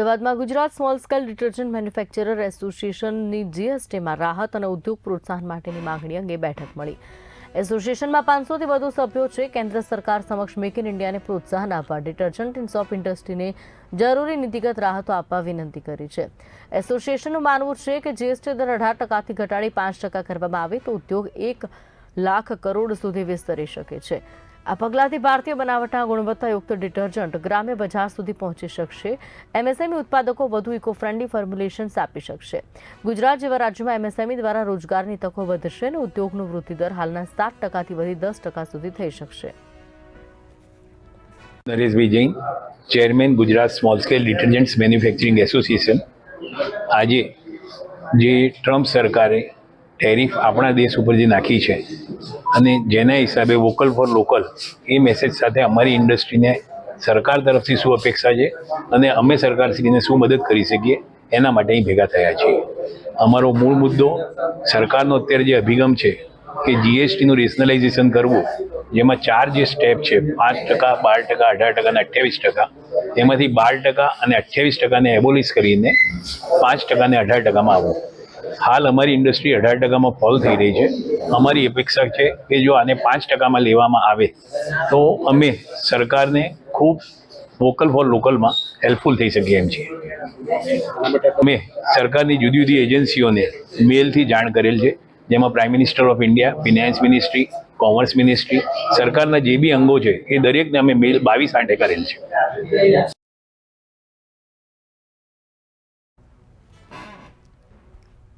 અમદાવાદમાં Gujarat small scale detergent manufacturer એસોસિએશનની જીએસટીમાં રાહત અને ઉદ્યોગ પ્રોત્સાહન માટેની માંગણી અંગે બેઠક મળી. એસોસિએશનમાં પાંચસોથી વધુ સભ્યો છે. કેન્દ્ર સરકાર સમક્ષ મેક ઇન ઇન્ડિયાને પ્રોત્સાહન આપવા ડિટર્જન્ટ ઓફ ઇન્ડસ્ટ્રીને જરૂરી નીતિગત રાહતો આપવા વિનંતી કરી છે. એસોસિએશનનું માનવું છે કે જીએસટી દર અઢાર ટકાથી ઘટાડી પાંચ ટકા કરવામાં આવે તો ઉદ્યોગ એક લાખ કરોડ સુધી વિસ્તરી શકે છે. આ પગલાંથી ભારતીય બનાવટના ગુણવત્તાયુક્ત ડિટર્જન્ટ ગ્રામ્ય બજાર સુધી પહોંચી શકશે. એમએસએમઈ ઉત્પાદકો વધુ ઇકો ફ્રેન્ડલી ફોર્મ્યુલેશન્સ આપી શકશે. ગુજરાત જેવા રાજ્યમાં એમએસએમઈ દ્વારા રોજગારની તકો વધશે અને ઉદ્યોગનું વૃદ્ધિ દર હાલના સાત ટકાથી વધી દસ ટકા સુધી થઈ શકશે. Nareshbhai Jain chairman Gujarat small scale detergents manufacturing association. આજે જે ટ્રમ્પ સરકારે ટેરિફ આપણા દેશ ઉપર જે નાખી છે અને જેના હિસાબે વોકલ ફોર લોકલ એ મેસેજ સાથે અમારી ઇન્ડસ્ટ્રીને સરકાર તરફથી શું અપેક્ષા છે અને અમે સરકારશ્રીને શું મદદ કરી શકીએ એના માટે અહીં ભેગા થયા છીએ. અમારો મૂળ મુદ્દો સરકારનો અત્યારે જે અભિગમ છે કે જીએસટીનું રેશનલાઇઝેશન કરવું, જેમાં ચાર જે સ્ટેપ છે, પાંચ ટકા, બાર ટકા, અઢાર ટકા અને અઠ્યાવીસ ટકા, એમાંથી બાર ટકા અને અઠ્યાવીસ ટકાને એબોલિશ કરીને પાંચ ટકાને અઢાર ટકામાં આવવું હાલ અમારી ઇન્ડસ્ટ્રી અઢાર ટકામાં ફોલ થઈ રહી છે. અમારી અપેક્ષા છે કે જો આને પાંચ ટકામાં લેવામાં આવે, તો અમે સરકારને ખૂબ વોકલ ફોર લોકલમાં હેલ્પફુલ થઈ શકીએ એમ છીએ. અમે સરકારની જુદી જુદી એજન્સીઓને મેલથી જાણ કરેલ છે, જેમાં prime minister of India finance ministry commerce ministry સરકારના જે બી અંગો છે, એ દરેકને અમે મેલ બાવીસ આઠે કરેલ છે.